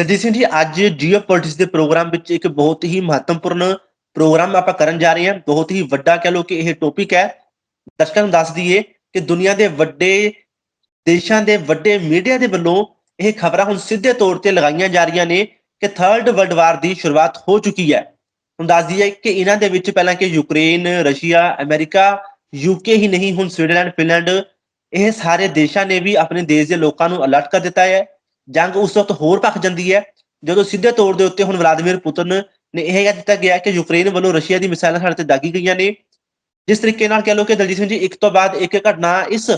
ਜਗਜੀਤ ਸਿੰਘ ਜੀ, ਅੱਜ ਜੀਓਪੋਲਿਟਿਕਸ ਦੇ ਪ੍ਰੋਗਰਾਮ ਵਿੱਚ ਇੱਕ ਬਹੁਤ ਹੀ ਮਹੱਤਵਪੂਰਨ ਪ੍ਰੋਗਰਾਮ ਆਪਾਂ ਕਰਨ ਜਾ ਰਹੇ ਹਾਂ। ਬਹੁਤ ਹੀ ਵੱਡਾ ਕਹ ਲੋ ਕਿ ਇਹ ਟੌਪਿਕ ਹੈ। ਦਰਸ਼ਕਾਂ ਨੂੰ ਦੱਸ ਦਈਏ ਕਿ ਦੁਨੀਆ ਦੇ ਵੱਡੇ ਦੇਸ਼ਾਂ ਦੇ ਵੱਡੇ ਮੀਡੀਆ ਦੇ ਵੱਲੋਂ ਇਹ ਖਬਰਾਂ ਹੁਣ ਸਿੱਧੇ ਤੌਰ ਤੇ ਲਗਾਈਆਂ ਜਾ ਰਹੀਆਂ ਨੇ ਕਿ ਥਰਡ ਵਰਲਡ ਵਾਰ ਦੀ ਸ਼ੁਰੂਆਤ ਹੋ ਚੁੱਕੀ ਹੈ। ਹੁਣ ਦੱਸ ਦਈਏ ਕਿ ਇਹਨਾਂ ਦੇ ਵਿੱਚ ਪਹਿਲਾਂ ਕਿ ਯੂਕਰੇਨ, ਰਸ਼ੀਆ, ਅਮਰੀਕਾ ਯੂਕੇ ਹੀ ਨਹੀਂ, ਹੁਣ ਸਵਿਟਜ਼ਰਲੈਂਡ, ਫਿਨਲੈਂਡ, ਇਹ ਸਾਰੇ ਦੇਸ਼ਾਂ ਨੇ ਵੀ ਆਪਣੇ ਦੇਸ਼ ਦੇ ਲੋਕਾਂ ਨੂੰ ਅਲਰਟ ਕਰ ਦਿੱਤਾ ਹੈ। ਜੰਗ ਉਸ ਵਕਤ ਹੋਰ ਭਖ ਜਾਂਦੀ ਹੈ, ਜਦੋਂ ਸਿੱਧੇ ਤੌਰ ਦੇ ਉੱਤੇ ਹੁਣ ਵਲਾਦੀਮੀਰ ਪੁਤਿਨ ਨੇ ਇਹ ਕਹਿ ਦਿੱਤਾ ਗਿਆ ਕਿ ਯੂਕਰੇਨ ਵੱਲੋਂ ਰਸ਼ੀਆ ਦੀ ਮਿਸਾਈਲਾਂ ਸਾਡੇ ਤੇ ਦਾਗੀ ਗਈਆਂ ਨੇ। ਜਿਸ ਤਰੀਕੇ ਨਾਲ ਕਹ ਲੋ ਕਿ ਦਲਜੀਤ ਸਿੰਘ ਜੀ, ਇੱਕ ਤੋਂ ਬਾਅਦ ਇੱਕ ਘਟਨਾ ਇਸ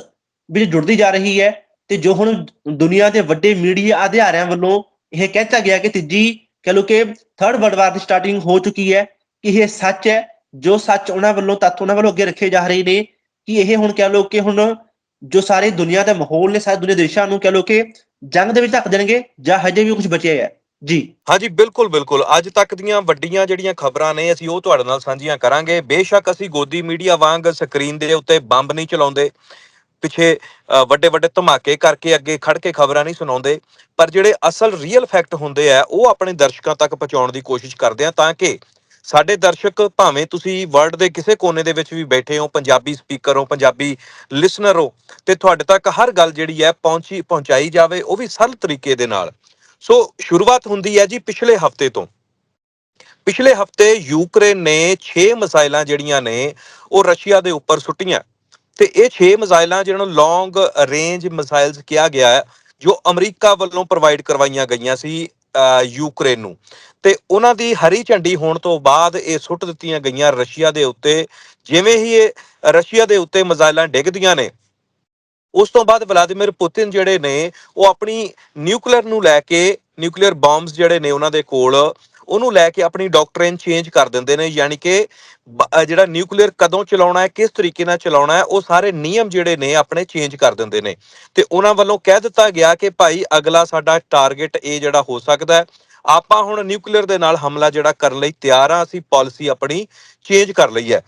ਵਿੱਚ ਜੁੜਦੀ ਜਾ ਰਹੀ ਹੈ ਤੇ ਜੋ ਹੁਣ ਦੁਨੀਆ ਦੇ ਵੱਡੇ ਮੀਡੀਆ ਅਧਿਆਰਿਆਂ ਵੱਲੋਂ ਇਹ ਕਹਿਤਾ ਗਿਆ ਕਿ ਤੀਜੀ ਕਹ ਲੋ ਕਿ ਥਰਡ ਵਰਲਡ ਵਾਰ ਦੀ ਸਟਾਰਟਿੰਗ ਹੋ ਚੁੱਕੀ ਹੈ ਕਿ ਇਹ ਸੱਚ ਹੈ, ਜੋ ਸੱਚ ਉਹਨਾਂ ਵੱਲੋਂ ਤੱਥ ਉਹਨਾਂ ਵੱਲੋਂ ਅੱਗੇ ਰੱਖੇ ਜਾ ਰਹੇ ਨੇ ਕਿ ਇਹ ਹੁਣ ਕਹ ਲੋ ਕਿ ਹੁਣ ਜੋ ਸਾਰੇ ਦੁਨੀਆ ਦਾ ਮਾਹੌਲ ਨੇ, ਸਾਰੇ ਦੁਨੀਆ ਦੇਸ਼ਾਂ ਨੂੰ ਕਹ ਲੋ ਕਿ ਜੰਗ ਦੇ ਵਿੱਚ ਧੱਕ ਦੇਣਗੇ ਜਾਂ ਹਜੇ ਵੀ ਕੁਝ ਬਚਿਆ ਹੈ। ਜੀ। ਹਾਂਜੀ, ਬਿਲਕੁਲ ਬਿਲਕੁਲ। ਅੱਜ ਤੱਕ ਦੀਆਂ ਵੱਡੀਆਂ ਜਿਹੜੀਆਂ ਖਬਰਾਂ ਨੇ, ਅਸੀਂ ਉਹ ਤੁਹਾਡੇ ਨਾਲ ਸਾਂਝੀਆਂ ਕਰਾਂਗੇ। ਬੇਸ਼ੱਕ ਅਸੀਂ ਗੋਦੀ ਮੀਡੀਆ ਵਾਂਗ ਸਕਰੀਨ ਦੇ ਉੱਤੇ ਬੰਬ ਨਹੀਂ ਚਲਾਉਂਦੇ। ਪਿੱਛੇ ਵੱਡੇ ਵੱਡੇ ਧਮਾਕੇ ਕਰਕੇ ਅੱਗੇ ਖੜ ਕੇ ਖਬਰਾਂ ਨਹੀਂ ਸੁਣਾਉਂਦੇ। ਪਰ ਜਿਹੜੇ ਅਸਲ ਰੀਅਲ ਫੈਕਟ ਹੁੰਦੇ ਆ, ਉਹ ਆਪਣੇ ਦਰਸ਼ਕਾਂ ਤੱਕ ਪਹੁੰਚਾਉਣ ਦੀ ਕੋਸ਼ਿਸ਼ ਕਰਦੇ ਆ ਤਾਂ ਕਿ ਸਾਡੇ ਦਰਸ਼ਕ ਭਾਵੇਂ ਤੁਸੀਂ ਵਰਲਡ ਦੇ ਕਿਸੇ ਕੋਨੇ ਦੇ ਵਿੱਚ ਵੀ ਬੈਠੇ ਹੋ, ਪੰਜਾਬੀ ਸਪੀਕਰ ਹੋ, ਪੰਜਾਬੀ ਲਿਸਨਰ ਹੋ, ਤੇ ਤੁਹਾਡੇ ਤੱਕ ਹਰ ਗੱਲ ਜਿਹੜੀ ਹੈ ਪਹੁੰਚੀ, ਪਹੁੰਚਾਈ ਜਾਵੇ, ਉਹ ਵੀ ਸਰਲ ਤਰੀਕੇ ਦੇ ਨਾਲ। ਸੋ ਸ਼ੁਰੂਆਤ ਹੁੰਦੀ ਹੈ ਜੀ ਪਿਛਲੇ ਹਫ਼ਤੇ ਤੋਂ। ਪਿਛਲੇ ਹਫ਼ਤੇ ਯੂਕਰੇਨ ਨੇ 6 ਮਿਸਾਈਲਾਂ ਜਿਹੜੀਆਂ ਨੇ, ਉਹ ਰਸ਼ੀਆ ਦੇ ਉੱਪਰ ਸੁੱਟੀਆਂ। ਤੇ ਇਹ 6 ਮਿਸਾਈਲਾਂ ਜਿਹਨਾਂ ਨੂੰ ਲੌਂਗ ਰੇਂਜ ਮਿਸਾਈਲਸ ਕਿਹਾ ਗਿਆ ਹੈ, ਜੋ ਅਮਰੀਕਾ ਵੱਲੋਂ ਪ੍ਰੋਵਾਈਡ ਕਰਵਾਈਆਂ ਗਈਆਂ ਸੀ ਯੂਕਰੇਨ। ਨੂੰ ਤੇ ਉਹਨਾਂ ਦੀ ਹਰੀ ਝੰਡੀ ਹੋਣ ਤੋਂ ਬਾਅਦ ਇਹ ਸੁੱਟ ਦਿੱਤੀਆਂ ਗਈਆਂ ਰਸ਼ੀਆ ਦੇ ਉੱਤੇ। ਜਿਵੇਂ ਹੀ ਇਹ ਰਸ਼ੀਆ ਦੇ ਉੱਤੇ ਮਿਸਾਈਲਾਂ ਡਿੱਗਦੀਆਂ ਨੇ, ਉਸ ਤੋਂ ਬਾਅਦ ਵਲਾਦੀਮੀਰ ਪੁਤਿਨ ਜਿਹੜੇ ਨੇ, ਉਹ ਆਪਣੀ ਨਿਊਕਲੀਅਰ ਨੂੰ ਲੈ ਕੇ ਨਿਊਕਲੀਅਰ ਬੰਬਸ ਜਿਹੜੇ ਨੇ ਉਹਨਾਂ ਦੇ ਕੋਲ ਉਹਨੂੰ ਲੈ ਕੇ ਆਪਣੀ ਡਾਕਟ੍ਰਿਨ ਚੇਂਜ ਕਰ ਦਿੰਦੇ ਨੇ, ਯਾਨੀ ਕਿ ਜਿਹੜਾ ਨਿਊਕਲੀਅਰ ਕਦੋਂ ਚਲਾਉਣਾ ਹੈ, ਕਿਸ ਤਰੀਕੇ ਨਾਲ ਚਲਾਉਣਾ ਹੈ, ਉਹ ਸਾਰੇ ਨਿਯਮ ਜਿਹੜੇ ਨੇ ਆਪਣੇ ਚੇਂਜ ਕਰ ਦਿੰਦੇ ਨੇ। ਤੇ ਉਹਨਾਂ ਵੱਲੋਂ ਕਹਿ ਦਿੱਤਾ ਗਿਆ ਕਿ ਭਾਈ ਅਗਲਾ ਸਾਡਾ ਟਾਰਗੇਟ ਇਹ ਜਿਹੜਾ ਹੋ ਸਕਦਾ ਹੈ, ਆਪਾਂ ਹੁਣ ਨਿਊਕਲੀਅਰ ਦੇ ਨਾਲ ਹਮਲਾ ਜਿਹੜਾ ਕਰਨ ਲਈ ਤਿਆਰ ਆ ਅਸੀਂ ਪਾਲਿਸੀ ਆਪਣੀ ਚੇਂਜ ਕਰ ਲਈ ਹੈ।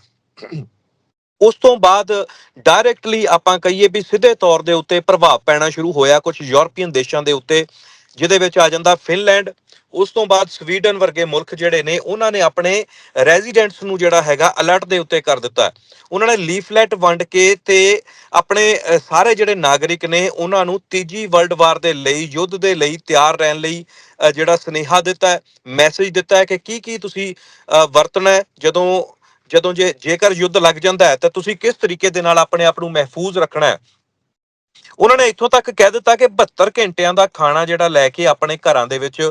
ਉਸ ਤੋਂ ਬਾਅਦ ਡਾਇਰੈਕਟਲੀ ਆਪਾਂ ਕਹੀਏ ਵੀ ਸਿੱਧੇ ਤੌਰ ਦੇ ਉੱਤੇ ਪ੍ਰਭਾਵ ਪੈਣਾ ਸ਼ੁਰੂ ਹੋਇਆ ਕੁਝ ਯੂਰਪੀਅਨ ਦੇਸ਼ਾਂ ਦੇ ਉੱਤੇ। ਜਿਹਦੇ ਵਿੱਚ ਆ ਜਾਂਦਾ ਫਿਨਲੈਂਡ। ਉਸ ਤੋਂ ਬਾਅਦ ਸਵੀਡਨ ਵਰਗੇ ਮੁਲਕ ਜਿਹੜੇ ਨੇ, ਉਹਨਾਂ ਨੇ ਆਪਣੇ ਰੈਜ਼ੀਡੈਂਟਸ ਨੂੰ ਜਿਹੜਾ ਹੈਗਾ ਅਲਰਟ ਦੇ ਉੱਤੇ ਕਰ ਦਿੱਤਾ। ਉਹਨਾਂ ਨੇ ਲੀਫਲੈਟ ਵੰਡ ਕੇ ਤੇ ਆਪਣੇ ਸਾਰੇ ਜਿਹੜੇ ਨਾਗਰਿਕ ਨੇ, ਉਹਨਾਂ ਨੂੰ ਤੀਜੀ ਵਰਲਡ ਵਾਰ ਦੇ ਲਈ, ਯੁੱਧ ਦੇ ਲਈ ਤਿਆਰ ਰਹਿਣ ਲਈ ਜਿਹੜਾ ਸਨੇਹਾ ਦਿੱਤਾ ਹੈ ਮੈਸੇਜ ਦਿੱਤਾ ਹੈ ਕਿ ਕੀ ਕੀ ਤੁਸੀਂ ਵਰਤਣਾ ਹੈ। ਜਦੋਂ ਜਦੋਂ ਜੇ ਜੇਕਰ ਯੁੱਧ ਲੱਗ ਜਾਂਦਾ ਹੈ, ਤਾਂ ਤੁਸੀਂ ਕਿਸ ਤਰੀਕੇ ਦੇ ਨਾਲ ਆਪਣੇ ਆਪ ਨੂੰ ਮਹਿਫੂਜ਼ ਰੱਖਣਾ ਹੈ? ਉਹਨਾਂ ਨੇ ਇੱਥੋਂ ਤੱਕ ਕਹਿ ਦਿੱਤਾ ਕਿ 72 ਘੰਟਿਆਂ ਦਾ ਖਾਣਾ ਜਿਹੜਾ ਲੈ ਕੇ ਆਪਣੇ ਘਰਾਂ ਦੇ ਵਿੱਚ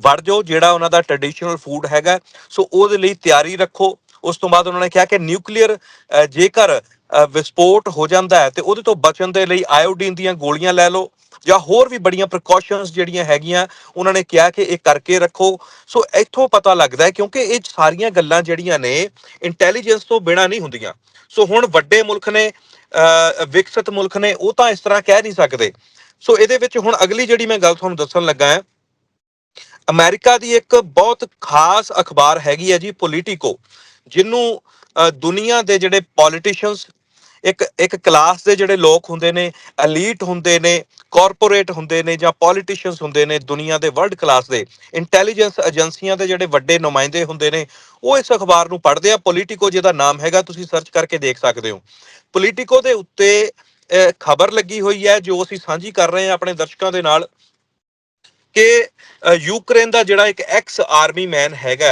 ਵੜ ਜਾਓ, ਜਿਹੜਾ ਉਹਨਾਂ ਦਾ ਟ੍ਰੈਡੀਸ਼ਨਲ ਫੂਡ ਹੈਗਾ। ਸੋ ਉਹਦੇ ਲਈ ਤਿਆਰੀ ਰੱਖੋ। ਉਸ ਤੋਂ ਬਾਅਦ ਉਹਨਾਂ ਨੇ ਕਿਹਾ ਕਿ ਨਿਊਕਲੀਅਰ ਜੇਕਰ ਵਿਸਫੋਟ ਹੋ ਜਾਂਦਾ ਹੈ, ਤੇ ਉਹਦੇ ਤੋਂ ਬਚਣ ਦੇ ਲਈ ਆਇਓਡੀਨ ਦੀਆਂ ਗੋਲੀਆਂ ਲੈ ਲਓ, ਜਾਂ ਹੋਰ ਵੀ ਬੜੀਆਂ ਪ੍ਰੀਕਾਸ਼ਨਸ ਜਿਹੜੀਆਂ ਹੈਗੀਆਂ, ਉਹਨਾਂ ਨੇ ਕਿਹਾ ਕਿ ਇਹ ਕਰਕੇ ਰੱਖੋ। ਸੋ ਇੱਥੋਂ ਪਤਾ ਲੱਗਦਾ ਹੈ, ਕਿਉਂਕਿ ਇਹ ਸਾਰੀਆਂ ਗੱਲਾਂ ਜਿਹੜੀਆਂ ਨੇ ਇੰਟੈਲੀਜੈਂਸ ਤੋਂ ਬਿਨਾ ਨਹੀਂ ਹੁੰਦੀਆਂ। ਸੋ ਹੁਣ ਵੱਡੇ ਮੁਲਕ ਨੇ ਵਿਕਸਿਤ ਮੁਲਕ ਨੇ, ਉਹ ਤਾਂ ਇਸ ਤਰ੍ਹਾਂ ਕਹਿ ਨਹੀਂ ਸਕਦੇ। ਸੋ ਇਹਦੇ ਵਿੱਚ ਹੁਣ ਅਗਲੀ ਜਿਹੜੀ ਮੈਂ ਗੱਲ ਤੁਹਾਨੂੰ ਦੱਸਣ ਲੱਗਾ ਹਾਂ, ਅਮਰੀਕਾ ਦੀ ਇੱਕ ਬਹੁਤ ਖਾਸ ਅਖਬਾਰ ਹੈਗੀ ਹੈ ਜੀ ਪੋਲੀਟੀਕੋ ਜਿਹਨੂੰ ਦੁਨੀਆ ਦੇ ਜਿਹੜੇ ਪੋਲੀਟੀਸ਼ੀਅਨਸ ਇੱਕ ਇੱਕ ਕਲਾਸ ਦੇ ਜਿਹੜੇ ਲੋਕ ਹੁੰਦੇ ਨੇ ਐਲੀਟ ਹੁੰਦੇ ਨੇ ਕਾਰਪੋਰੇਟ ਹੁੰਦੇ ਨੇ ਜਾਂ ਪੋਲੀਟੀਸ਼ੀਅਨਸ ਹੁੰਦੇ ਨੇ ਦੁਨੀਆ ਦੇ ਵਰਲਡ ਕਲਾਸ ਦੇ ਇੰਟੈਲੀਜੈਂਸ ਏਜੰਸੀਆਂ ਦੇ ਜਿਹੜੇ ਵੱਡੇ ਨੁਮਾਇੰਦੇ ਹੁੰਦੇ ਨੇ, ਉਹ ਇਸ ਅਖਬਾਰ ਨੂੰ ਪੜ੍ਹਦੇ ਆ। ਪੋਲੀਟੀਕੋ ਜਿਹਦਾ ਨਾਮ ਹੈਗਾ, ਤੁਸੀਂ ਸਰਚ ਕਰਕੇ ਦੇਖ ਸਕਦੇ ਹੋ। ਪੋਲੀਟੀਕੋ ਦੇ ਉੱਤੇ ਖਬਰ ਲੱਗੀ ਹੋਈ ਹੈ, ਜੋ ਅਸੀਂ ਸਾਂਝੀ ਕਰ ਰਹੇ ਹਾਂ ਆਪਣੇ ਦਰਸ਼ਕਾਂ ਦੇ ਨਾਲ। ਕਿ ਯੂਕਰੇਨ ਦਾ ਜਿਹੜਾ ਇੱਕ ਐਕਸ ਆਰਮੀ ਮੈਨ ਹੈਗਾ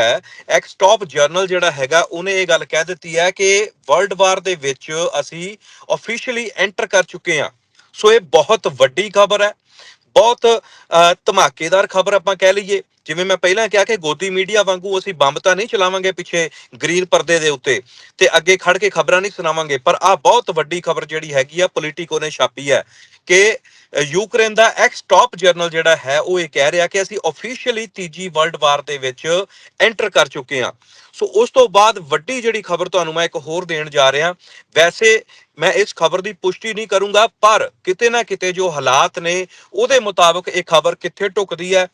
ਐਕਸ ਟਾਪ ਜਰਨਲ ਜਿਹੜਾ ਹੈਗਾ, ਉਹਨੇ ਇਹ ਗੱਲ ਕਹਿ ਦਿੱਤੀ ਹੈ ਕਿ ਵਰਲਡ ਵਾਰ ਦੇ ਵਿੱਚ ਅਸੀਂ ਆਫੀਸ਼ੀਅਲੀ ਐਂਟਰ ਕਰ ਚੁੱਕੇ ਹਾਂ। ਸੋ ਇਹ ਬਹੁਤ ਵੱਡੀ ਖਬਰ ਹੈ। ਬਹੁਤ ਧਮਾਕੇਦਾਰ ਖਬਰ ਆਪਾਂ ਕਹਿ ਲਈਏ। ਜਿਵੇਂ ਮੈਂ ਪਹਿਲਾਂ ਕਿਹਾ ਕਿ ਗੋਦੀ ਮੀਡੀਆ ਵਾਂਗੂ ਅਸੀਂ ਬੰਬ ਤਾਂ ਨਹੀਂ ਚਲਾਵਾਂਗੇ ਪਿੱਛੇ ਗ੍ਰੀਨ ਪਰਦੇ ਦੇ ਉੱਤੇ ਤੇ ਅੱਗੇ ਖੜ ਕੇ ਖਬਰਾਂ ਨਹੀਂ ਸੁਣਾਵਾਂਗੇ, ਪਰ ਆ ਬਹੁਤ ਵੱਡੀ ਖਬਰ ਜਿਹੜੀ ਹੈਗੀ ਆ ਪੋਲੀਟੀਕੋ ਨੇ ਛਾਪੀ ਹੈ। ਕਿ ਯੂਕਰੇਨ ਦਾ ਐਕਸ ਟਾਪ ਜਰਨਲ ਜਿਹੜਾ ਹੈ, ਉਹ ਇਹ ਕਹਿ ਰਿਹਾ ਕਿ ਅਸੀਂ ਆਫੀਸ਼ੀਅਲੀ ਤੀਜੀ ਵਰਲਡ ਵਾਰ ਦੇ ਵਿੱਚ ਐਂਟਰ ਕਰ ਚੁੱਕੇ ਹਾਂ। ਸੋ ਉਸ ਤੋਂ ਬਾਅਦ ਵੱਡੀ ਜਿਹੜੀ ਖਬਰ ਤੁਹਾਨੂੰ ਮੈਂ ਇੱਕ ਹੋਰ ਦੇਣ ਜਾ ਰਿਹਾ, ਵੈਸੇ ਮੈਂ ਇਸ ਖਬਰ ਦੀ ਪੁਸ਼ਟੀ ਨਹੀਂ ਕਰੂੰਗਾ, ਪਰ ਕਿਤੇ ਨਾ ਕਿਤੇ ਜੋ ਹਾਲਾਤ ਨੇ, ਉਹਦੇ ਮੁਤਾਬਕ ਇਹ ਖਬਰ ਕਿੱਥੇ ਟੁਕਦੀ ਹੈ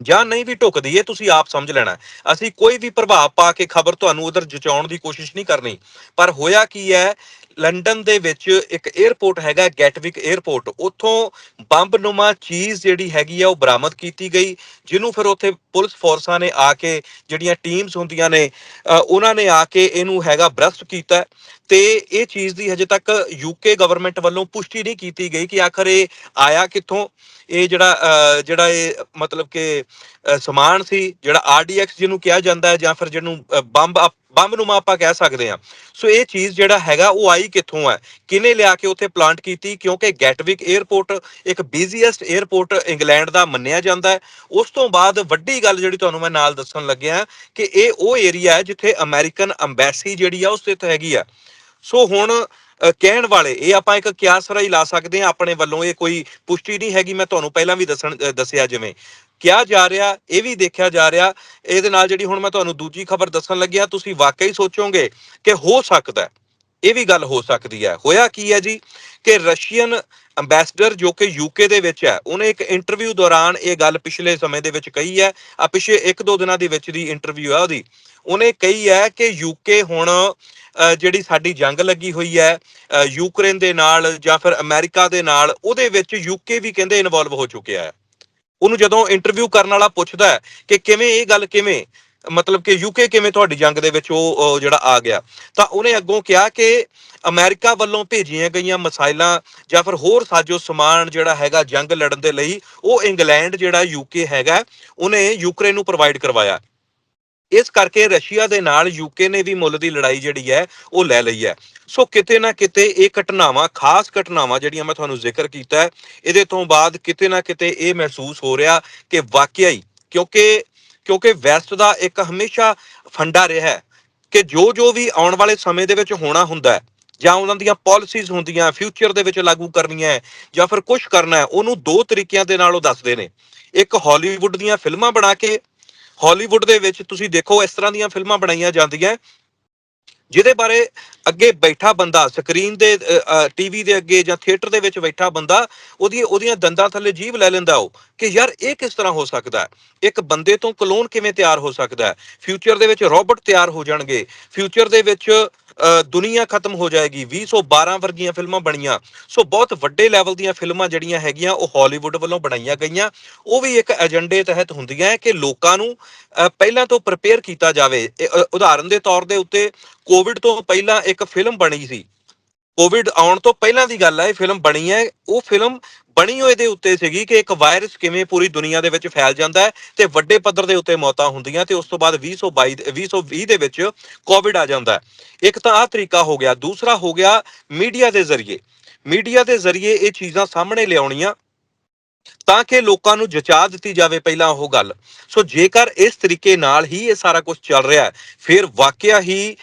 ਜਾਂ ਨਹੀਂ ਵੀ ਢੁਕਦੀ ਏ ਤੁਸੀਂ ਆਪ ਸਮਝ ਲੈਣਾ ਅਸੀਂ ਕੋਈ ਵੀ ਪ੍ਰਭਾਵ ਪਾ ਕੇ ਖਬਰ ਤੁਹਾਨੂੰ ਉਧਰ ਜਚਾਉਣ ਦੀ ਕੋਸ਼ਿਸ਼ ਨਹੀਂ ਕਰਨੀ। ਪਰ ਹੋਇਆ ਕੀ ਹੈ ਲੰਡਨ ਦੇ ਵਿੱਚ ਇੱਕ 에ਅਰਪੋਰਟ ਹੈਗਾ ਗੈਟਵਿਕ 에ਅਰਪੋਰਟ ਉੱਥੋਂ ਬੰਬ ਨੁਮਾ ਚੀਜ਼ ਜਿਹੜੀ ਹੈਗੀ ਆ, ਉਹ ਬਰਾਮਦ ਕੀਤੀ ਗਈ, ਜਿਹਨੂੰ ਫਿਰ ਉੱਥੇ ਪੁਲਿਸ ਫੋਰਸਾਂ ਨੇ ਆ ਕੇ ਜਿਹੜੀਆਂ ਟੀਮਸ ਹੁੰਦੀਆਂ ਨੇ ਉਹਨਾਂ ਨੇ ਆ ਕੇ ਇਹਨੂੰ ਹੈਗਾ ਬ੍ਰਸਟ ਕੀਤਾ। ਹੈ ਤੇ ਇਹ ਚੀਜ਼ ਦੀ ਹਜੇ ਤੱਕ ਯੂਕੇ ਗਵਰਨਮੈਂਟ ਵੱਲੋਂ ਪੁਸ਼ਟੀ ਨਹੀਂ ਕੀਤੀ ਗਈ ਕਿ ਆਖਰ ਇਹ ਆਇਆ ਕਿੱਥੋਂ। ਇਹ ਜਿਹੜਾ ਜਿਹੜਾ ਇਹ ਮਤਲਬ ਕਿ ਸਮਾਨ ਸੀ, ਜਿਹੜਾ ਆਰਡੀਐਕਸ ਜਿਹਨੂੰ ਕਿਹਾ ਜਾਂਦਾ ਹੈ ਜਾਂ ਫਿਰ ਜਿਹਨੂੰ ਬੰਬ ਆਪ- ਬੰਬ ਨੂੰ ਆਪਾਂ ਕਹਿ ਸਕਦੇ ਹਾਂ। ਸੋ ਇਹ ਚੀਜ਼ ਜਿਹੜਾ ਹੈਗਾ ਉਹ ਆਈ ਕਿੱਥੋਂ ਹੈ? ਕਿਨੇ ਲਿਆ ਕੇ ਉੱਥੇ ਪਲਾਂਟ ਕੀਤੀ? ਕਿਉਂਕਿ ਗੈਟਵਿਕ 에ਅਰਪੋਰਟ ਇੱਕ ਬਿਜ਼ੀਐਸਟ 에ਅਰਪੋਰਟ ਇੰਗਲੈਂਡ ਦਾ ਮੰਨਿਆ ਜਾਂਦਾ ਹੈ। ਉਸ ਤੋਂ ਬਾਅਦ ਵੱਡੀ ਗੱਲ ਜਿਹੜੀ ਤੁਹਾਨੂੰ ਮੈਂ ਨਾਲ ਦੱਸਣ ਲੱਗਿਆ ਕਿ ਇਹ ਉਹ ਏਰੀਆ ਹੈ ਜਿੱਥੇ ਅਮਰੀਕਨ ਅੰਬੈਸੀ ਜਿਹੜੀ ਆ ਉਹ ਸਥਿਤ ਹੈਗੀ ਆ। ਸੋ ਹੁਣ ਕਹਿਣ ਵਾਲੇ, ਇਹ ਆਪਾਂ ਇੱਕ ਕਿਆਸ ਹੀ ਲਾ ਸਕਦੇ ਹਾਂ। ਆਪਣੇ ਵੱਲੋਂ ਇਹ ਕੋਈ ਪੁਸ਼ਟੀ ਨਹੀਂ ਹੈਗੀ। ਮੈਂ ਤੁਹਾਨੂੰ ਪਹਿਲਾਂ ਵੀ ਦੱਸਣ ਦੱਸਿਆ ਜਿਵੇਂ। ਕਿਹਾ ਜਾ ਰਿਹਾ, ਇਹ ਵੀ ਦੇਖਿਆ ਜਾ ਰਿਹਾ। ਇਹਦੇ ਨਾਲ ਜਿਹੜੀ ਹੁਣ ਮੈਂ ਤੁਹਾਨੂੰ ਦੂਜੀ ਖਬਰ ਦੱਸਣ ਲੱਗਿਆ ਤੁਸੀਂ ਵਾਕਈ ਸੋਚੋਗੇ ਕਿ ਹੋ ਸਕਦਾ ਇਹ ਵੀ ਗੱਲ ਹੋ ਸਕਦੀ ਹੈ। ਹੋਇਆ ਕੀ ਹੈ ਜੀ ਕਿ ਰਸ਼ੀਅਨ ਅੰਬੈਸਡਰ ਜੋ ਕਿ ਯੂਕੇ ਦੇ ਵਿੱਚ ਹੈ, ਉਹਨੇ ਇੱਕ ਇੰਟਰਵਿਊ ਦੌਰਾਨ ਇਹ ਗੱਲ ਪਿਛਲੇ ਸਮੇਂ ਦੇ ਵਿੱਚ ਕਹੀ ਹੈ, ਆ ਪਿਛੇ ਇੱਕ ਦੋ ਦਿਨਾਂ ਦੇ ਵਿੱਚ ਦੀ ਇੰਟਰਵਿਊ ਹੈ ਉਹਦੀ। ਉਹਨੇ ਕਹੀ ਹੈ ਕਿ ਯੂਕੇ ਹੁਣ ਜਿਹੜੀ ਸਾਡੀ ਜੰਗ ਲੱਗੀ ਹੋਈ ਹੈ ਯੂਕਰੇਨ ਦੇ ਨਾਲ ਜਾਂ ਫਿਰ ਅਮਰੀਕਾ ਦੇ ਨਾਲ, ਉਹਦੇ ਵਿੱਚ ਯੂਕੇ ਵੀ ਕਹਿੰਦੇ ਇਨਵੋਲਵ ਹੋ ਚੁੱਕਿਆ ਹੈ। ਉਹਨੂੰ ਜਦੋਂ ਇੰਟਰਵਿਊ ਕਰਨ ਵਾਲਾ ਪੁੱਛਦਾ ਹੈ ਕਿ ਕਿਵੇਂ ਇਹ ਗੱਲ ਕਿਵੇਂ, ਮਤਲਬ ਕਿ ਯੂਕੇ ਕਿਵੇਂ ਤੁਹਾਡੀ ਜੰਗ ਦੇ ਵਿੱਚ ਉਹ ਜਿਹੜਾ ਆ ਗਿਆ, ਤਾਂ ਉਹਨੇ ਅੱਗੋਂ ਕਿਹਾ ਕਿ ਅਮਰੀਕਾ ਵੱਲੋਂ ਭੇਜੀਆਂ ਗਈਆਂ ਮਸਾਇਲਾਂ ਜਾਂ ਫਿਰ ਹੋਰ ਸਾਜੋ ਸਮਾਨ ਜਿਹੜਾ ਹੈਗਾ ਜੰਗ ਲੜਨ ਦੇ ਲਈ, ਉਹ ਇੰਗਲੈਂਡ ਜਿਹੜਾ ਯੂਕੇ ਹੈਗਾ, ਉਹਨੇ ਯੂਕਰੇਨ ਨੂੰ ਪ੍ਰੋਵਾਈਡ ਕਰਵਾਇਆ। ਇਸ ਕਰਕੇ ਰਸ਼ੀਆ ਦੇ ਨਾਲ ਯੂਕੇ ਨੇ ਵੀ ਮੁੱਲ ਦੀ ਲੜਾਈ ਜਿਹੜੀ ਹੈ, ਉਹ ਲੈ ਲਈ ਹੈ। ਸੋ ਕਿਤੇ ਨਾ ਕਿਤੇ ਇਹ ਘਟਨਾਵਾਂ, ਖਾਸ ਘਟਨਾਵਾਂ ਜਿਹੜੀਆਂ ਮੈਂ ਤੁਹਾਨੂੰ ਜ਼ਿਕਰ ਕੀਤਾ ਹੈ, ਇਹਦੇ ਤੋਂ ਬਾਅਦ ਕਿਤੇ ਨਾ ਕਿਤੇ ਇਹ ਮਹਿਸੂਸ ਹੋ ਰਿਹਾ ਕਿ ਵਾਕਿਆ ਹੀ ਕਿਉਂਕਿ ਕਿਉਂਕਿ ਵੈਸਟ ਦਾ ਇੱਕ ਹਮੇਸ਼ਾ ਫੰਡਾ ਰਿਹਾ ਹੈ ਕਿ ਜੋ ਜੋ ਵੀ ਆਉਣ ਵਾਲੇ ਸਮੇਂ ਦੇ ਵਿੱਚ ਹੋਣਾ ਹੁੰਦਾ ਹੈ, ਜਾਂ ਉਹਨਾਂ ਦੀਆਂ ਪਾਲਿਸੀਜ਼ ਹੁੰਦੀਆਂ ਫਿਊਚਰ ਦੇ ਵਿੱਚ ਲਾਗੂ ਕਰਨੀਆਂ ਹੈ, ਜਾਂ ਫਿਰ ਕੁਝ ਕਰਨਾ ਹੈ, ਉਹਨੂੰ ਦੋ ਤਰੀਕਿਆਂ ਦੇ ਨਾਲ ਉਹ ਦੱਸਦੇ ਨੇ। ਇੱਕ ਹਾਲੀਵੁੱਡ ਦੀਆਂ ਫਿਲਮਾਂ ਬਣਾ ਕੇ ਹਾਲੀਵੁੱਡ ਦੇ ਵਿੱਚ ਤੁਸੀਂ ਦੇਖੋ ਇਸ ਤਰ੍ਹਾਂ ਦੀਆਂ ਫਿਲਮਾਂ ਬਣਾਈਆਂ ਜਾਂਦੀਆਂ ਜਿਹਦੇ ਬਾਰੇ ਅੱਗੇ ਬੈਠਾ ਬੰਦਾ ਸਕਰੀਨ ਦੇ ਟੀਵੀ ਦੇ ਅੱਗੇ ਜਾਂ ਥੀਏਟਰ ਦੇ ਵਿੱਚ ਬੈਠਾ ਬੰਦਾ ਉਹਦੀ, ਉਹਦੀਆਂ ਦੰਦਾਂ ਥੱਲੇ ਜੀਭ ਲੈ ਲੈਂਦਾ ਉਹ ਕਿ ਯਾਰ ਇਹ ਕਿਸ ਤਰ੍ਹਾਂ ਹੋ ਸਕਦਾ ਹੈ? ਇੱਕ ਬੰਦੇ ਤੋਂ ਕਲੋਨ ਕਿਵੇਂ ਤਿਆਰ ਹੋ ਸਕਦਾ ਹੈ? ਫਿਊਚਰ ਦੇ ਵਿੱਚ ਰੋਬੋਟ ਤਿਆਰ ਹੋ ਜਾਣਗੇ। ਫਿਊਚਰ ਦੇ ਵਿੱਚ ਦੁਨੀਆ ਖਤਮ ਹੋ ਜਾਏਗੀ। 2012 ਵਰਗੀਆਂ ਫਿਲਮਾਂ ਬਣੀਆਂ। ਸੋ ਬਹੁਤ ਵੱਡੇ ਲੈਵਲ ਦੀਆਂ ਫਿਲਮਾਂ ਜਿਹੜੀਆਂ ਹੈਗੀਆਂ ਉਹ ਹਾਲੀਵੁੱਡ ਵੱਲੋਂ ਬਣਾਈਆਂ ਗਈਆਂ। ਉਹ ਵੀ ਇੱਕ ਏਜੰਡੇ ਤਹਿਤ ਹੁੰਦੀਆਂ ਹੈ ਕਿ ਲੋਕਾਂ ਨੂੰ ਅ, ਪਹਿਲਾਂ ਤੋਂ ਪ੍ਰਪੇਅਰ ਕੀਤਾ ਜਾਵੇ। ਉਦਾਹਰਨ ਦੇ ਤੌਰ ਦੇ ਉੱਤੇ ਕੋਵਿਡ ਤੋਂ ਪਹਿਲਾਂ ਇੱਕ ਫਿਲਮ ਬਣੀ ਸੀ। ਕੋਵਿਡ ਆਉਣ ਤੋਂ ਪਹਿਲਾਂ ਦੀ ਗੱਲ ਹੈ ਇਹ ਫਿਲਮ ਬਣੀ ਹੈ। ਉਹ ਫਿਲਮ ਬਣੀ ਹੋਏ ਦੇ ਉੱਤੇ ਸੀਗੀ ਕਿ ਇੱਕ ਵਾਇਰਸ ਕਿਵੇਂ ਪੂਰੀ ਦੁਨੀਆ ਦੇ ਵਿੱਚ ਫੈਲ ਜਾਂਦਾ ਹੈ ਤੇ ਵੱਡੇ ਪੱਧਰ ਦੇ ਉੱਤੇ ਮੌਤਾਂ ਹੁੰਦੀਆਂ ਤੇ ਉਸ ਤੋਂ ਬਾਅਦ 2022 ਦੇ- 2020 ਦੇ ਵਿੱਚ ਕੋਵਿਡ ਆ ਜਾਂਦਾ ਹੈ। ਇੱਕ ਤਾਂ ਆਹ ਤਰੀਕਾ ਹੋ ਗਿਆ, ਦੂਸਰਾ ਹੋ ਗਿਆ ਮੀਡੀਆ ਦੇ ਜ਼ਰੀਏ। ਮੀਡੀਆ ਦੇ ਜ਼ਰੀਏ ਇਹ ਚੀਜ਼ਾਂ ਸਾਹਮਣੇ ਲਿਆਉਣੀਆਂ ਤਾਂ ਕਿ ਲੋਕਾਂ ਨੂੰ ਜਚਾ ਦਿੱਤੀ ਜਾਵੇ ਪਹਿਲਾਂ ਉਹ ਗੱਲ। ਸੋ ਜੇਕਰ ਇਸ ਤਰੀਕੇ ਨਾਲ ਹੀ ਇਹ ਸਾਰਾ ਕੁਝ ਚੱਲ ਰਿਹਾ ਹੈ, ਫਿਰ ਵਾਕਿਆ ਹੀ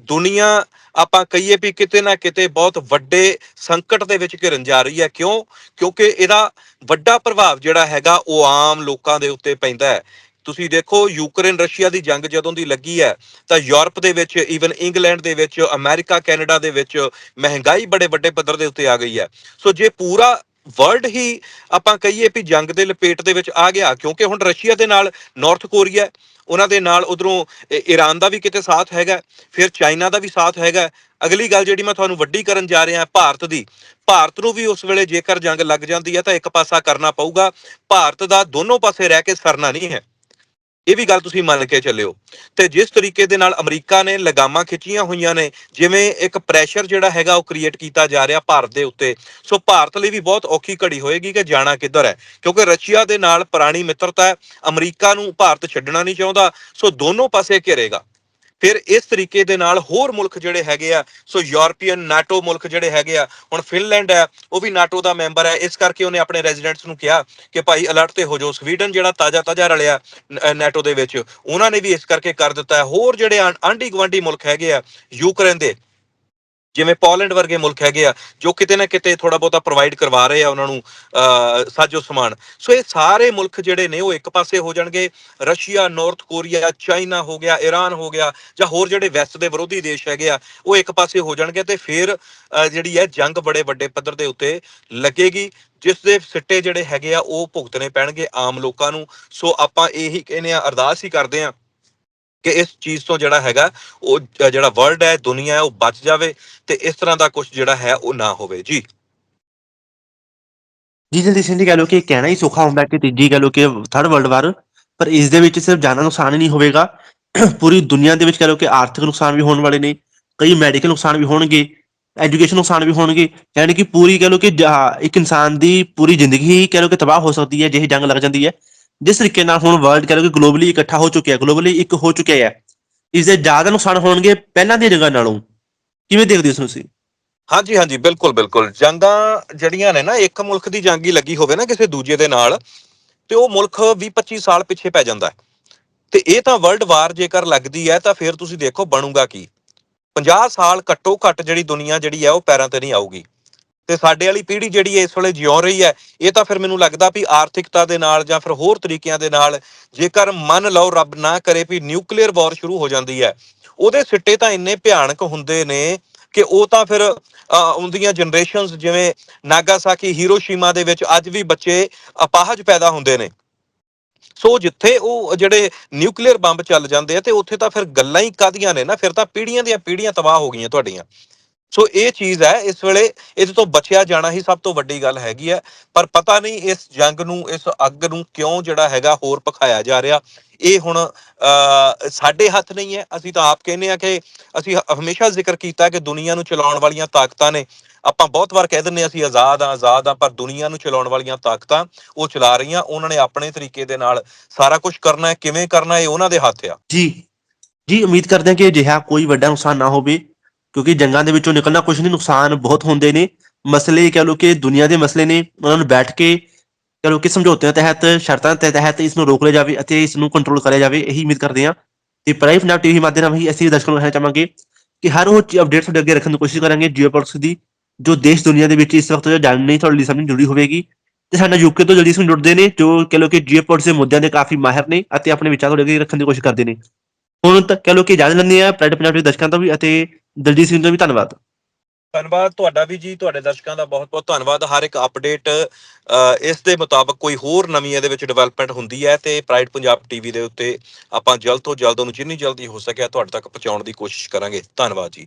ਦੁਨੀਆ ਆਪਾਂ ਕਹੀਏ ਵੀ ਕਿਤੇ ਨਾ ਕਿਤੇ ਬਹੁਤ ਵੱਡੇ ਸੰਕਟ ਦੇ ਵਿੱਚ ਘਿਰਨ ਜਾ ਰਹੀ ਹੈ। ਕਿਉਂ? ਕਿਉਂਕਿ ਇਹਦਾ ਵੱਡਾ ਪ੍ਰਭਾਵ ਜਿਹੜਾ ਹੈਗਾ, ਉਹ ਆਮ ਲੋਕਾਂ ਦੇ ਉੱਤੇ ਪੈਂਦਾ ਹੈ। ਤੁਸੀਂ ਦੇਖੋ, ਯੂਕਰੇਨ, ਰਸ਼ੀਆ ਦੀ ਜੰਗ ਜਦੋਂ ਦੀ ਲੱਗੀ ਹੈ, ਤਾਂ ਯੂਰਪ ਦੇ ਵਿੱਚ ਈਵਨ ਇੰਗਲੈਂਡ ਦੇ ਵਿੱਚ, ਅਮਰੀਕਾ, ਕੈਨੇਡਾ ਦੇ ਵਿੱਚ ਮਹਿੰਗਾਈ ਬੜੇ ਵੱਡੇ ਪੱਧਰ ਦੇ ਉੱਤੇ ਆ ਗਈ ਹੈ। ਸੋ ਜੇ ਪੂਰਾ ਵਰਲਡ ਹੀ ਆਪਾਂ ਕਹੀਏ ਵੀ ਜੰਗ ਦੇ ਲਪੇਟ ਦੇ ਵਿੱਚ ਆ ਗਿਆ, ਕਿਉਂਕਿ ਹੁਣ ਰਸ਼ੀਆ ਦੇ ਨਾਲ ਨਾਰਥ ਕੋਰੀਆ ਉਹਨਾਂ ਦੇ ਨਾਲ ਉਧਰੋਂ ਈਰਾਨ ਦਾ ਵੀ ਕਿਤੇ ਸਾਥ ਹੈਗਾ, ਫਿਰ ਚਾਈਨਾ ਦਾ ਵੀ ਸਾਥ ਹੈਗਾ। ਅਗਲੀ ਗੱਲ ਜਿਹੜੀ ਮੈਂ ਤੁਹਾਨੂੰ ਵੱਡੀ ਕਰਨ ਜਾ ਰਿਹਾ, ਭਾਰਤ ਦੀ। ਭਾਰਤ ਨੂੰ ਵੀ ਉਸ ਵੇਲੇ ਜੇਕਰ ਜੰਗ ਲੱਗ ਜਾਂਦੀ ਹੈ ਤਾਂ ਇੱਕ ਪਾਸਾ ਕਰਨਾ ਪਊਗਾ। ਭਾਰਤ ਦਾ ਦੋਨੋਂ ਪਾਸੇ ਰਹਿ ਕੇ ਸਰਨਾ ਨਹੀਂ ਹੈ। ਇਹ ਵੀ ਗੱਲ ਤੁਸੀਂ ਮੰਨ ਕੇ ਚੱਲਿਓ। ਤੇ ਜਿਸ ਤਰੀਕੇ ਦੇ ਨਾਲ ਅਮਰੀਕਾ ਨੇ ਲਗਾਮਾਂ ਖਿੱਚੀਆਂ ਹੋਈਆਂ ਨੇ, ਜਿਵੇਂ ਇੱਕ ਪ੍ਰੈਸ਼ਰ ਜਿਹੜਾ ਹੈਗਾ ਉਹ ਕ੍ਰੀਏਟ ਕੀਤਾ ਜਾ ਰਿਹਾ ਭਾਰਤ ਦੇ ਉੱਤੇ। ਸੋ ਭਾਰਤ ਲਈ ਵੀ ਬਹੁਤ ਔਖੀ ਘੜੀ ਹੋਏਗੀ ਕਿ ਜਾਣਾ ਕਿੱਧਰ ਹੈ। ਕਿਉਂਕਿ ਰਸ਼ੀਆ ਦੇ ਨਾਲ ਪੁਰਾਣੀ ਮਿੱਤਰਤਾ ਹੈ, ਅਮਰੀਕਾ ਨੂੰ ਭਾਰਤ ਛੱਡਣਾ ਨਹੀਂ ਚਾਹੁੰਦਾ, ਸੋ ਦੋਨੋਂ ਪਾਸੇ ਘਿਰੇਗਾ। ਫਿਰ ਇਸ ਤਰੀਕੇ ਦੇ ਨਾਲ ਹੋਰ ਮੁਲਕ ਜਿਹੜੇ ਹੈਗੇ ਆ, ਸੋ ਯੂਰਪੀਅਨ ਨਾਟੋ ਮੁਲਕ ਜਿਹੜੇ ਹੈਗੇ ਆ, ਹੁਣ ਫਿਨਲੈਂਡ ਹੈ, ਉਹ ਵੀ ਨਾਟੋ ਦਾ ਮੈਂਬਰ ਹੈ, ਇਸ ਕਰਕੇ ਉਹਨੇ ਆਪਣੇ ਰੈਜ਼ੀਡੈਂਟਸ ਨੂੰ ਕਿਹਾ ਕਿ ਭਾਈ ਅਲਰਟ ਤੇ ਹੋ ਜਾਓ, ਸਵੀਡਨ ਜਿਹੜਾ ਤਾਜ਼ਾ ਤਾਜ਼ਾ ਰਲਿਆ ਨਾਟੋ ਦੇ ਵਿੱਚ, ਉਹਨਾਂ ਨੇ ਵੀ ਇਸ ਕਰਕੇ ਕਰ ਦਿੱਤਾ ਹੈ। ਹੋਰ ਜਿਹੜੇ ਆਂਢੀ ਗੁਆਂਢੀ ਮੁਲਕ ਹੈਗੇ ਆ, ਯੂਕਰੇਨ ਦੇ ਜਿਵੇਂ ਪੋਲੈਂਡ ਵਰਗੇ ਮੁਲਕ ਹੈਗੇ ਆ, ਜੋ ਕਿਤੇ ਨਾ ਕਿਤੇ ਥੋੜਾ ਬਹੁਤਾ ਪ੍ਰੋਵਾਈਡ ਕਰਵਾ ਰਹੇ ਆ ਉਹਨਾਂ ਨੂੰ ਸਾਜੋ ਸਮਾਨ। ਸੋ ਇਹ ਸਾਰੇ ਮੁਲਕ ਜਿਹੜੇ ਨੇ ਉਹ ਇੱਕ ਪਾਸੇ ਹੋ ਜਾਣਗੇ। ਰਸ਼ੀਆ ਨਾਰਥ ਕੋਰੀਆ ਚਾਈਨਾ ਹੋ ਗਿਆ ਈਰਾਨ ਹੋ ਗਿਆ, ਜਾਂ ਹੋਰ ਜਿਹੜੇ ਵੈਸਟ ਦੇ ਵਿਰੋਧੀ ਦੇਸ਼ ਹੈਗੇ ਆ, ਉਹ ਇੱਕ ਪਾਸੇ ਹੋ ਜਾਣਗੇ ਤੇ ਫਿਰ ਜਿਹੜੀ ਹੈ ਜੰਗ ਬੜੇ ਵੱਡੇ ਪੱਧਰ ਦੇ ਉੱਤੇ ਲੱਗੇਗੀ। ਜਿਸ ਦੇ ਸਿੱਟੇ ਜਿਹੜੇ ਹੈਗੇ ਆ, ਉਹ ਭੁਗਤਣੇ ਪੈਣਗੇ ਆਮ ਲੋਕਾਂ ਨੂੰ। ਸੋ ਆਪਾਂ ਇਹੀ ਕਹਿੰਦੇ ਆ ਅਰਦਾਸ ਹੀ ਕਰਦੇ ਆ ਕਿ ਇਸ ਚੀਜ਼ ਤੋਂ ਜਿਹੜਾ ਹੈਗਾ, ਉਹ ਜਿਹੜਾ ਵਰਲਡ ਹੈ, ਦੁਨੀਆ ਹੈ, ਉਹ ਬਚ ਜਾਵੇ ਤੇ ਇਸ ਤਰ੍ਹਾਂ ਦਾ ਕੁਝ ਜਿਹੜਾ ਹੈ, ਉਹ ਨਾ ਹੋਵੇ। ਜੀ। ਜੀ ਜਲਦੀ ਸਿੰਘ ਜੀ ਕਹਿ ਲਓ ਕਿ ਕਹਿਣਾ ਹੀ ਸੌਖਾ ਹੁੰਦਾ ਕਿ ਤੀਜੀ ਕਹਿ ਲਓ ਕਿ ਥਰਡ ਵਰਲਡ ਵਾਰ ਪਰ ਇਸ ਦੇ ਵਿੱਚ ਸਿਰਫ ਜਾਨਾਂ ਨੁਕਸਾਨ ਹੀ ਨਹੀਂ ਹੋਵੇਗਾ। ਪੂਰੀ ਦੁਨੀਆ ਦੇ ਵਿੱਚ ਕਹਿ ਲਓ ਕਿ ਆਰਥਿਕ ਨੁਕਸਾਨ ਵੀ ਹੋਣ ਵਾਲੇ ਨੇ, ਕਈ ਮੈਡੀਕਲ ਨੁਕਸਾਨ ਵੀ ਹੋਣਗੇ ਐਜੂਕੇਸ਼ਨ ਨੁਕਸਾਨ ਵੀ ਹੋਣਗੇ, ਯਾਨੀ ਕਿ ਪੂਰੀ ਕਹਿ ਲਓ ਕਿ ਇੱਕ ਇਨਸਾਨ ਦੀ ਪੂਰੀ ਜ਼ਿੰਦਗੀ ਹੀ ਕਹਿ ਲਓ ਕਿ ਤਬਾਹ ਹੋ ਸਕਦੀ ਹੈ ਜੇ ਜੰਗ ਲੱਗ ਜਾਂਦੀ ਹੈ। ਜਿਸ ਤਰੀਕੇ ਨਾਲ ਹੁਣ ਵਰਲਡ ਕਹਿ ਕਿ ਗਲੋਬਲੀ ਇਕੱਠਾ ਹੋ ਚੁੱਕਿਆ ਗਲੋਬਲੀ ਇੱਕ ਹੋ ਚੁੱਕਿਆ ਹੈ, ਇਸ ਦੇ ਜ਼ਿਆਦਾ ਨੁਕਸਾਨ ਹੋਣਗੇ ਪਹਿਲਾਂ ਦੀ ਜੰਗਾਂ ਨਾਲੋਂ। ਕਿਵੇਂ ਦੇਖਦੇ ਹੋ ਤੁਸੀਂ? ਹਾਂਜੀ ਹਾਂਜੀ, ਬਿਲਕੁਲ ਬਿਲਕੁਲ। ਜੰਗਾਂ ਜਿਹੜੀਆਂ ਨੇ ਨਾ, ਇੱਕ ਮੁਲਕ ਦੀ ਜੰਗ ਹੀ ਲੱਗੀ ਹੋਵੇ ਨਾ ਕਿਸੇ ਦੂਜੇ ਦੇ ਨਾਲ, ਤੇ ਉਹ ਮੁਲਕ 20 25 ਸਾਲ ਪਿੱਛੇ ਪੈ ਜਾਂਦਾ ਹੈ। ਤੇ ਇਹ ਤਾਂ ਵਰਲਡ ਵਾਰ ਜੇਕਰ ਲੱਗਦੀ ਹੈ, ਤਾਂ ਫਿਰ ਤੁਸੀਂ ਦੇਖੋ ਬਣੂਗਾ ਕੀ। 50 ਸਾਲ ਘੱਟੋ ਘੱਟ ਜਿਹੜੀ ਦੁਨੀਆ ਜਿਹੜੀ ਹੈ, ਉਹ ਪੈਰਾਂ ਤੇ ਨਹੀਂ ਆਊਗੀ। ਤੇ ਸਾਡੇ ਵਾਲੀ ਪੀੜ੍ਹੀ ਜਿਹੜੀ ਇਸ ਵੇਲੇ ਜਿਉ ਰਹੀ ਹੈ, ਇਹ ਤਾਂ ਫਿਰ ਮੈਨੂੰ ਲੱਗਦਾ ਵੀ ਆਰਥਿਕਤਾ ਦੇ ਨਾਲ ਜਾਂ ਫਿਰ ਹੋਰ ਤਰੀਕਿਆਂ ਦੇ ਨਾਲ ਜੇਕਰ ਮੰਨ ਲਓ ਰੱਬ ਨਾ ਕਰੇ ਵੀ ਨਿਊਕਲੀਅਰ ਵਾਰ ਸ਼ੁਰੂ ਹੋ ਜਾਂਦੀ ਹੈ, ਉਹਦੇ ਸਿੱਟੇ ਤਾਂ ਇੰਨੇ ਭਿਆਨਕ ਹੁੰਦੇ ਨੇ ਕਿ ਉਹ ਤਾਂ ਫਿਰ ਉਹਦੀਆਂ ਜਨਰੇਸ਼ਨਸ ਜਿਵੇਂ ਨਾਗਾਸਾਕੀ ਹੀਰੋਸ਼ੀਮਾ ਦੇ ਵਿੱਚ ਅੱਜ ਵੀ ਬੱਚੇ ਅਪਾਹਜ ਪੈਦਾ ਹੁੰਦੇ ਨੇ। ਸੋ ਜਿੱਥੇ ਉਹ ਜਿਹੜੇ ਨਿਊਕਲੀਅਰ ਬੰਬ ਚੱਲ ਜਾਂਦੇ ਆ ਤੇ ਉੱਥੇ ਤਾਂ ਫਿਰ ਗੱਲਾਂ ਹੀ ਕਾਦੀਆਂ ਨੇ ਨਾ, ਫਿਰ ਤਾਂ ਪੀੜ੍ਹੀਆਂ ਦੀਆਂ ਪੀੜ੍ਹੀਆਂ ਤਬਾਹ ਹੋ ਗਈਆਂ ਤੁਹਾਡੀਆਂ। ਸੋ ਇਹ ਚੀਜ਼ ਹੈ, ਇਸ ਵੇਲੇ ਇਹਦੇ ਤੋਂ ਬਚਿਆ ਜਾਣਾ ਹੀ ਸਭ ਤੋਂ ਵੱਡੀ ਗੱਲ ਹੈਗੀ ਹੈ। ਪਰ ਪਤਾ ਨਹੀਂ ਇਸ ਜੰਗ ਨੂੰ, ਇਸ ਅੱਗ ਨੂੰ ਕਿਉਂ ਜਿਹੜਾ ਹੈਗਾ ਹੋਰ ਪਖਾਇਆ ਜਾ ਰਿਹਾ। ਇਹ ਹੁਣ ਸਾਡੇ ਹੱਥ ਨਹੀਂ ਹੈ। ਅਸੀਂ ਤਾਂ ਆਪ ਕਹਿੰਦੇ ਆ ਕਿ ਅਸੀਂ ਹਮੇਸ਼ਾ ਜ਼ਿਕਰ ਕੀਤਾ ਕਿ ਦੁਨੀਆ ਨੂੰ ਚਲਾਉਣ ਵਾਲੀਆਂ ਤਾਕਤਾਂ ਨੇ। ਆਪਾਂ ਬਹੁਤ ਵਾਰ ਕਹਿ ਦਿੰਦੇ ਹਾਂ, ਅਸੀਂ ਆਜ਼ਾਦ ਆ ਆਜ਼ਾਦ ਆ ਪਰ ਦੁਨੀਆ ਨੂੰ ਚਲਾਉਣ ਵਾਲੀਆਂ ਤਾਕਤਾਂ ਉਹ ਚਲਾ ਰਹੀਆਂ। ਉਹਨਾਂ ਨੇ ਆਪਣੇ ਤਰੀਕੇ ਦੇ ਨਾਲ ਸਾਰਾ ਕੁਝ ਕਰਨਾ ਹੈ। ਕਿਵੇਂ ਕਰਨਾ ਹੈ ਇਹ ਉਹਨਾਂ ਦੇ ਹੱਥ ਆ। ਜੀ। ਜੀ, ਉਮੀਦ ਕਰਦੇ ਹਾਂ ਕਿ ਅਜਿਹਾ ਕੋਈ ਵੱਡਾ ਨੁਕਸਾਨ ਨਾ ਹੋਵੇ। ਕਿਉਂਕਿ ਜੰਗਾਂ ਦੇ ਵਿੱਚੋਂ ਨਿਕਲਣਾ ਕੁਝ ਨਹੀਂ, ਨੁਕਸਾਨ ਬਹੁਤ ਹੁੰਦੇ ਨੇ। ਮਸਲੇ ਕਹਿ ਲਓ ਕਿ ਦੁਨੀਆ ਦੇ ਮਸਲੇ ਨੇ, ਉਹਨਾਂ ਨੂੰ ਬੈਠ ਕੇ ਕਹਿ ਲਓ ਕਿ ਸਮਝੌਤਿਆਂ ਤਹਿਤ, ਸ਼ਰਤਾਂ ਦੇ ਤਹਿਤ ਇਸ ਨੂੰ ਰੋਕ ਲਿਆ ਜਾਵੇ ਅਤੇ ਇਸ ਨੂੰ ਕੰਟਰੋਲ ਕਰਿਆ ਜਾਵੇ, ਇਹੀ ਉਮੀਦ ਕਰਦੇ ਹਾਂ। ਤੇ ਪ੍ਰਾਈਮ ਪੰਜਾਬ ਟੀਵੀ ਮਾਧਿਅਮ ਰਾਹੀਂ ਅਸੀਂ ਦਰਸ਼ਕਾਂ ਨੂੰ ਕਹਿਣਾ ਚਾਹਾਂਗੇ ਕਿ ਹਰ ਉਹ ਅਪਡੇਟ ਤੁਹਾਡੇ ਅੱਗੇ ਰੱਖਣ ਦੀ ਕੋਸ਼ਿਸ਼ ਕਰਾਂਗੇ ਜੀਓਪੋਲਿਟਿਕਸ ਦੀ, ਜੋ ਦੇਸ਼ ਦੁਨੀਆ ਦੇ ਵਿੱਚ ਇਸ ਵਕਤ ਜੋ ਜਾਣਨੀ ਤੁਹਾਡੇ ਲਈ ਸਮਝ ਜੁੜੀ ਹੋਵੇਗੀ। ਤੇ ਸਾਡਾ ਯੂਕੇ ਤੋਂ ਜਲਦੀ ਸਿੰਘ ਜੁੜਦੇ ਨੇ, ਜੋ ਕਹਿ ਲਓ ਕਿ ਜੀਓਪੋਲਿਟਿਕਸ ਦੇ ਮੁੱਦਿਆਂ ਦੇ ਕਾਫੀ ਮਾਹਿਰ ਨੇ ਅਤੇ ਆਪਣੇ ਵਿਚਾਰ ਤੁਹਾਡੇ ਅੱਗੇ ਰੱਖਣ ਦੀ ਕੋਸ਼ਿਸ਼ ਕਰਦੇ ਨੇ। ਹੁਣ ਤੱਕ ਕਹਿ ਲਓ ਕਿ ਇਜਾਜ਼ਤ ਲੈਂਦੇ ਆ ਪ੍ਰਾਈਮ ਪੰਜਾਬ ਦੇ ਦਰਸ਼ਕਾਂ ਤੋਂ ਵੀ ਅਤੇ ਦਲਜੀਤ ਸਿੰਘ ਦਾ ਵੀ ਧੰਨਵਾਦ। ਧੰਨਵਾਦ ਤੁਹਾਡਾ ਵੀ ਜੀ, ਤੁਹਾਡੇ ਦਰਸ਼ਕਾਂ ਦਾ ਬਹੁਤ ਬਹੁਤ ਧੰਨਵਾਦ। ਹਰ ਇੱਕ ਅਪਡੇਟ ਇਸ ਦੇ ਮੁਤਾਬਕ ਕੋਈ ਹੋਰ ਨਵੀਂ ਇਹਦੇ ਵਿੱਚ ਡਿਵੈਲਪਮੈਂਟ ਹੁੰਦੀ ਹੈ ਤੇ ਪ੍ਰਾਈਡ ਪੰਜਾਬ ਟੀਵੀ ਦੇ ਉੱਤੇ ਆਪਾਂ ਜਲਦ ਤੋਂ ਜਲਦ ਉਹਨੂੰ ਜਿੰਨੀ ਜਲਦੀ ਹੋ ਸਕਿਆ ਤੁਹਾਡੇ ਤੱਕ ਪਹੁੰਚਾਉਣ ਦੀ ਕੋਸ਼ਿਸ਼ ਕਰਾਂਗੇ। ਧੰਨਵਾਦ ਜੀ।